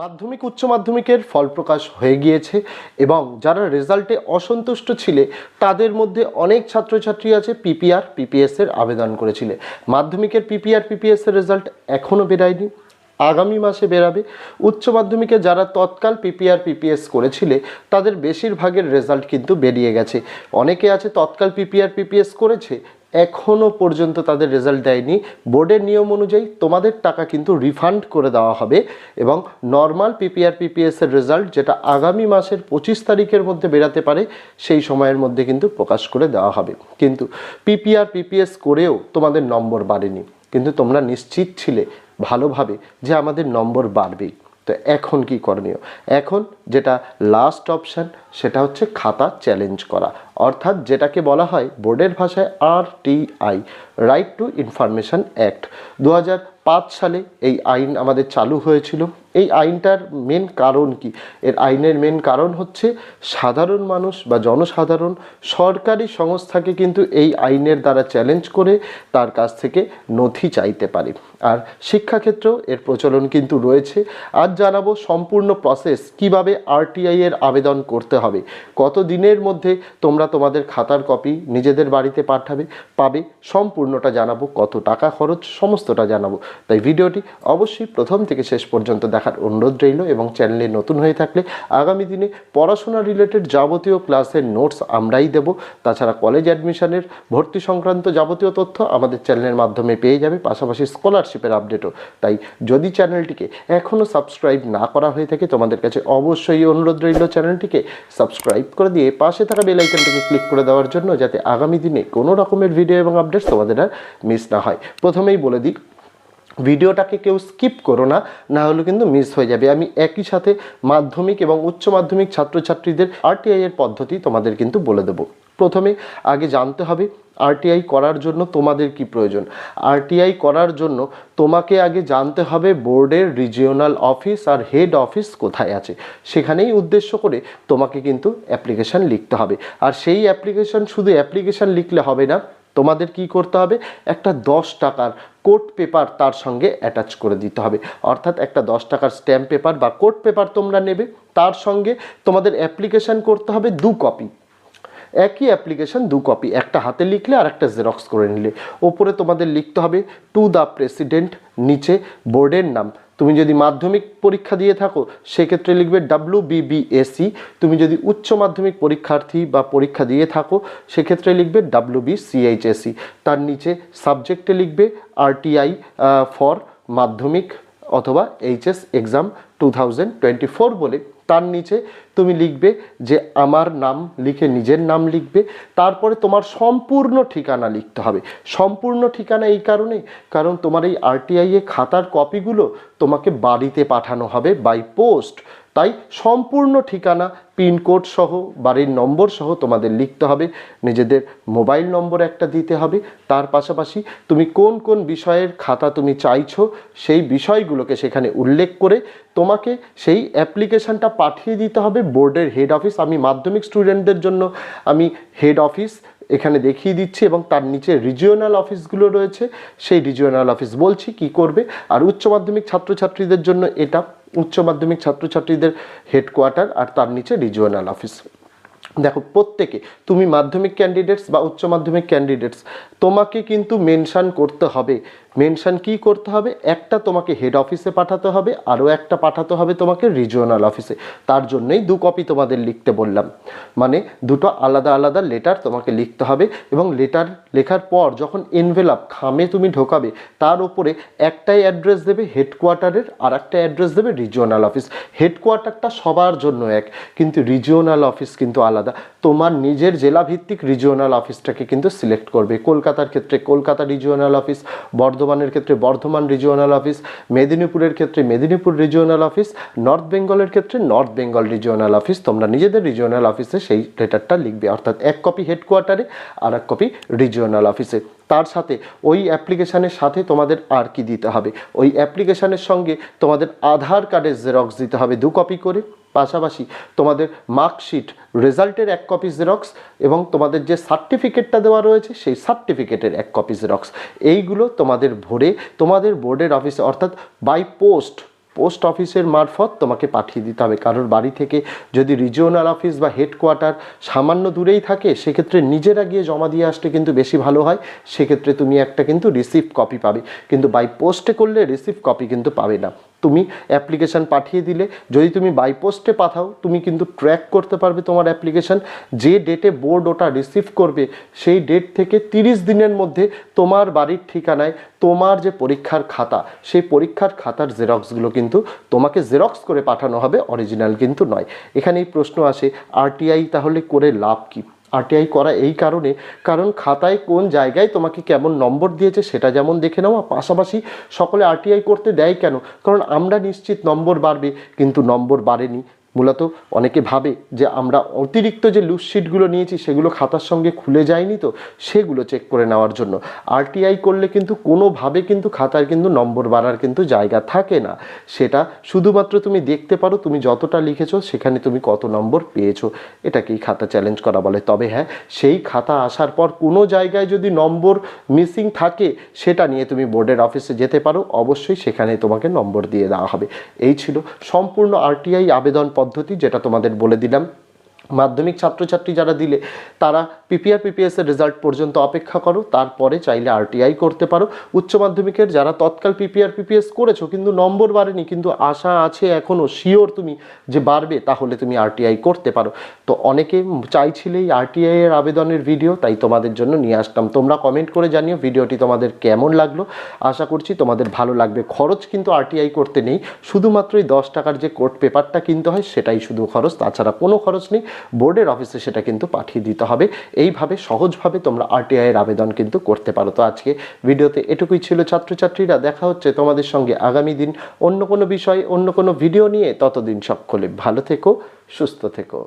মাধ্যমিক, উচ্চ মাধ্যমিকের ফল প্রকাশ হয়ে গিয়েছে এবং যারা রেজাল্টে অসন্তুষ্ট ছিলে, তাদের মধ্যে অনেক ছাত্রছাত্রী আছে পিপিআর, পিপিএস এর আবেদন করেছিলে। মাধ্যমিকের পিপিআর, পিপিএস এর রেজাল্ট এখনও বেরায়নি, আগামী মাসে বেরাবে। উচ্চ মাধ্যমিকে যারা তৎকাল পিপিআর, পিপিএস করেছিলে, তাদের বেশিরভাগের রেজাল্ট কিন্তু বেরিয়ে গেছে। অনেকে আছে তৎকাল পিপিআর, পিপিএস করেছে এখনও পর্যন্ত তাদের রেজাল্ট দেয়নি। বোর্ডের নিয়ম অনুযায়ী তোমাদের টাকা কিন্তু রিফান্ড করে দেওয়া হবে এবং নর্মাল পিপিআর পিপিএসের রেজাল্ট যেটা আগামী মাসের পঁচিশ তারিখের মধ্যে বেরাতে পারে, সেই সময়ের মধ্যে কিন্তু প্রকাশ করে দেওয়া হবে। কিন্তু পিপিআর পিপিএস করেও তোমাদের নম্বর বাড়েনি। কিন্তু তোমরা নিশ্চিত ছিলে ভালোভাবে যে আমাদের নম্বর বাড়বেই। তো এখন কি করণীয়? এখন যেটা লাস্ট অপশান সেটা হচ্ছে খাতা চ্যালেঞ্জ করা। অর্থাৎ যেটাকে বলা হয় বোর্ডের ভাষায় R I right to information act দু সালে এই আইন আমাদের চালু হয়েছিল। এই আইনটার মেন কারণ কি? এর আইনের মেন কারণ হচ্ছে সাধারণ মানুষ বা জনসাধারণ সরকারি সংস্থাকে কিন্তু এই আইনের দ্বারা চ্যালেঞ্জ করে তার কাছ থেকে নথি চাইতে পারে। আর শিক্ষাক্ষেত্রেও এর প্রচলন কিন্তু রয়েছে। আজ জানাব সম্পূর্ণ প্রসেস কীভাবে আরটিআই এর আবেদন করতে হবে। কত দিনের মধ্যে তোমরা তোমাদের খাতার কপি নিজেদের বাড়িতে পাঠাবে, পাবে, সম্পূর্ণটা জানাব, কত টাকা খরচ, সমস্তটা জানাব। তাই ভিডিওটি অবশ্যই প্রথম থেকে শেষ পর্যন্ত দেখার অনুরোধ রইল এবং চ্যানেলে নতুন হয়ে থাকলে আগামী দিনে পড়াশোনা রিলেটেড যাবতীয় ক্লাসের নোটস আমরাই দেব। তাছাড়া কলেজ অ্যাডমিশনের ভর্তি সংক্রান্ত যাবতীয় তথ্য আমাদের চ্যানেলের মাধ্যমে পেয়ে যাবে, পাশাপাশি স্কলারশিপের আপডেটও তাই যদি চ্যানেলটিকে এখনও সাবস্ক্রাইব না করা হয়ে থাকে, তোমাদের কাছে অবশ্যই অনুরোধ রইল চ্যানেলটিকে সাবস্ক্রাইব করে দিয়ে পাশে থাকা বেল আইকনটিকে ক্লিক করে দেওয়ার জন্য, যাতে আগামী দিনে কোনো রকমের ভিডিও এবং আপডেটস তোমাদের আর মিস না হয়। প্রথমেই বলে দিই ভিডিওটাকে কেউ স্কিপ করো না না হলে কিন্তু মিস হয়ে যাবে। আমি একই সাথে মাধ্যমিক এবং উচ্চ মাধ্যমিক ছাত্রছাত্রীদের আরটিআই এর পদ্ধতি তোমাদের কিন্তু বলে দেবো। প্রথমে আগে জানতে হবে আরটিআই করার জন্য তোমাদের কি প্রয়োজন। আরটিআই করার জন্য তোমাকে আগে জানতে হবে বোর্ডের রিজিওনাল অফিস আর হেড অফিস কোথায় আছে। সেখানেই উদ্দেশ্য করে তোমাকে কিন্তু অ্যাপ্লিকেশন লিখতে হবে। আর সেই অ্যাপ্লিকেশন শুধু অ্যাপ্লিকেশন লিখলে হবে না, তোমাদের কি করতে হবে? একটা দশ টাকার কোর্ট পেপার তার সঙ্গে অ্যাটাচ করে দিতে হবে। অর্থাৎ একটা দশ টাকার স্ট্যাম্প পেপার বা কোর্ট পেপার তোমরা নেবে, তার সঙ্গে তোমাদের অ্যাপ্লিকেশান করতে হবে দু কপি। একই অ্যাপ্লিকেশান দু কপি, একটা হাতে লিখলে আর একটা জেরক্স করে নিলে। ওপরে তোমাদের লিখতে হবে টু দ্য প্রেসিডেন্ট নিচে বোর্ডের নাম। তুমি যদি মাধ্যমিক পরীক্ষা দিয়ে থাকো, সেক্ষেত্রে লিখবে ডাব্লু বিবিএসি তুমি যদি উচ্চ মাধ্যমিক পরীক্ষার্থী বা পরীক্ষা দিয়ে থাকো, সেক্ষেত্রে লিখবে ডাব্লু বিসিএইচএসি তার নিচে সাবজেক্টে লিখবে আরটিআই ফর মাধ্যমিক অথবা HS exam two thousand twenty four বলে তার নিচে তুমি লিখবে যে আমার নাম লিখে নিজের নাম লিখবে। তারপরে তোমার সম্পূর্ণ ঠিকানা লিখতে হবে। সম্পূর্ণ ঠিকানা এই কারণে, কারণ তোমার এই আরটিআই এ খাতার কপিগুলো তোমাকে বাড়িতে পাঠানো হবে বাই পোস্ট তাই সম্পূর্ণ ঠিকানা পিনকোড সহ, বাড়ির নম্বর সহ তোমাদের লিখতে হবে। নিজেদের মোবাইল নম্বর একটা দিতে হবে। তার পাশাপাশি তুমি কোন কোন বিষয়ের খাতা তুমি চাইছো, সেই বিষয়গুলোকে সেখানে উল্লেখ করে তোমাকে সেই অ্যাপ্লিকেশনটা পাঠিয়ে দিতে হবে। বোর্ডের হেড অফিস, আমি মাধ্যমিক স্টুডেন্টদের জন্য, আমি হেড অফিস এখানে দেখিয়ে দিচ্ছি এবং তার নিচে রিজিওনাল অফিসগুলো রয়েছে। সেই রিজিওনাল অফিস বলছি কি করবে। আর উচ্চ মাধ্যমিক ছাত্রছাত্রীদের জন্য এটা উচ্চ মাধ্যমিক ছাত্রছাত্রীদের হেডকোয়ার্টার আর তার নিচে রিজিওনাল অফিস দেখো, প্রত্যেকে, তুমি মাধ্যমিক ক্যান্ডিডেটস বা উচ্চ মাধ্যমিক ক্যান্ডিডেটস তোমাকে কিন্তু মেনশান করতে হবে। মেনশান কি করতে হবে? একটা তোমাকে হেড অফিসে পাঠাতে হবে, আরও একটা পাঠাতে হবে তোমাকে রিজিওনাল অফিসে তার জন্যই দু কপি তোমাদের লিখতে বললাম। মানে দুটো আলাদা আলাদা লেটার তোমাকে লিখতে হবে এবং লেটার লেখার পর যখন এনভেলাপ খামে তুমি ঢোকাবে, তার উপরে একটাই অ্যাড্রেস দেবে হেডকোয়ার্টারের আর একটা অ্যাড্রেস দেবে রিজিওনাল অফিস হেডকোয়ার্টারটা সবার জন্য এক, কিন্তু রিজিওনাল অফিস কিন্তু আলাদা। তোমার নিজের জেলাভিত্তিক রিজিওনাল অফিসটাকে কিন্তু সিলেক্ট করবে। কলকাতার ক্ষেত্রে কলকাতা রিজিওনাল অফিস বর্ধমানের ক্ষেত্রে বর্ধমান রিজিওনাল অফিস মেদিনীপুরের ক্ষেত্রে মেদিনীপুর রিজিওনাল অফিস নর্থ বেঙ্গলের ক্ষেত্রে নর্থ বেঙ্গল রিজিওনাল অফিস তোমরা নিজেদের রিজিওনাল অফিসে সেই লেটারটা লিখবে, অর্থাৎ এক কপি হেডকোয়ার্টারে আর এক কপি রিজিওনাল অফিসে তার সাথে ওই অ্যাপ্লিকেশানের সাথে তোমাদের আর কি দিতে হবে। ওই অ্যাপ্লিকেশানের সঙ্গে তোমাদের আধার কার্ডের জেরক্স দিতে হবে দু কপি করে। পাশাপাশি তোমাদের মার্কশিট রেজাল্টের এক কপি জেরক্স এবং তোমাদের যে সার্টিফিকেটটা দেওয়া রয়েছে সেই সার্টিফিকেটের এক কপি জেরক্স এইগুলো তোমাদের ভরে, তোমাদের বোর্ডের অফিসে অর্থাৎ বাই পোস্ট পোস্ট অফিসের মারফত তোমাকে পাঠিয়ে দিতে হবে। কারোর বাড়ি থেকে যদি রিজিওনাল অফিস বা হেডকোয়ার্টার সামান্য দূরেই থাকে, সেক্ষেত্রে নিজেরা গিয়ে জমা দিয়ে আসলে কিন্তু বেশি ভালো হয়। সেক্ষেত্রে তুমি একটা কিন্তু রিসিভ কপি পাবে। কিন্তু বাই পোস্টে করলে রিসিভ কপি কিন্তু পাবে না। তুমি অ্যাপ্লিকেশান পাঠিয়ে দিলে, যদি তুমি বাইপোস্টে পাঠাও, তুমি কিন্তু ট্র্যাক করতে পারবে তোমার অ্যাপ্লিকেশান যে ডেটে বোর্ড ওটা রিসিভ করবে, সেই ডেট থেকে তিরিশ দিনের মধ্যে তোমার বাড়ির ঠিকানায় তোমার যে পরীক্ষার খাতা, সেই পরীক্ষার খাতার জেরক্সগুলো কিন্তু তোমাকে জেরক্স করে পাঠানো হবে অরিজিনাল কিন্তু নয়। এখানেই প্রশ্ন আসে আরটিআই তাহলে করে লাভ কী? আরটিআই করা এই কারণে। কারণ খাতায় কোন জায়গায় তোমাকে কেমন নম্বর দিয়েছে সেটা যেমন দেখে নাও, আর পাশাপাশি সকলে আরটিআই করতে দেয় কেন? কারণ আমরা নিশ্চিত নম্বর বাড়বে, কিন্তু নম্বর বাড়েনি। মূলত অনেকে ভাবে যে আমরা অতিরিক্ত যে লুজশিটগুলো নিয়েছি সেগুলো খাতার সঙ্গে খুলে যায়নি তো, সেগুলো চেক করে নেওয়ার জন্য। আরটিআই করলে কিন্তু কোনোভাবে কিন্তু খাতার কিন্তু নম্বর বাড়ার কিন্তু জায়গা থাকে না। সেটা শুধুমাত্র তুমি দেখতে পারো, তুমি যতটা লিখেছো সেখানে তুমি কত নম্বর পেয়েছ, এটাকেই খাতা চ্যালেঞ্জ করা বলে। তবে হ্যাঁ সেই খাতা আসার পর কোনো জায়গায় যদি নম্বর মিসিং থাকে, সেটা নিয়ে তুমি বোর্ডের অফিসে যেতে পারো, অবশ্যই সেখানে তোমাকে নম্বর দিয়ে দেওয়া হবে। এই ছিল সম্পূর্ণ আরটিআই আবেদন পদ্ধতি যেটা তোমাদের বলে দিলাম। মাধ্যমিক ছাত্রছাত্রী যারা দিলে, তারা পিপিআর পিপিএস এর রেজাল্ট পর্যন্ত অপেক্ষা করো, তারপরে চাইলে আরটিআই করতে পারো। উচ্চ মাধ্যমিকের যারা তৎকাল পিপিআর পিপিএস করেছ, কিন্তু নম্বর বাড়েনি, কিন্তু আশা আছে এখনও শিওর তুমি যে বাড়বে, তাহলে তুমি আরটিআই করতে পারো। তো অনেকে চাইছিলেই আরটিআই এর আবেদনের ভিডিও তাই তোমাদের জন্য নিয়ে আসলাম। তোমরা কমেন্ট করে জানিও ভিডিওটি তোমাদের কেমন লাগল। আশা করছি তোমাদের ভালো লাগবে। খরচ কিন্তু আরটিআই করতে নেই। শুধুমাত্র এই দশ টাকার যে কোর্ট পেপারটা কিনতে হয়, সেটাই শুধু খরচ। তাছাড়া কোনো খরচ নেই। বোর্ডের অফিসে সেটা কিন্তু পাঠিয়ে দিতে হবে। এইভাবে সহজভাবে তোমরা আরটিআই এর আবেদন কিন্তু করতে পারো। তো আজকে ভিডিওতে এটুকুই ছিল ছাত্রছাত্রীরা। দেখা হচ্ছে তোমাদের সঙ্গে আগামী দিন অন্য কোনো বিষয়, অন্য কোনো ভিডিও নিয়ে। ততদিন সকলে ভালো থেকো, সুস্থ থেকো।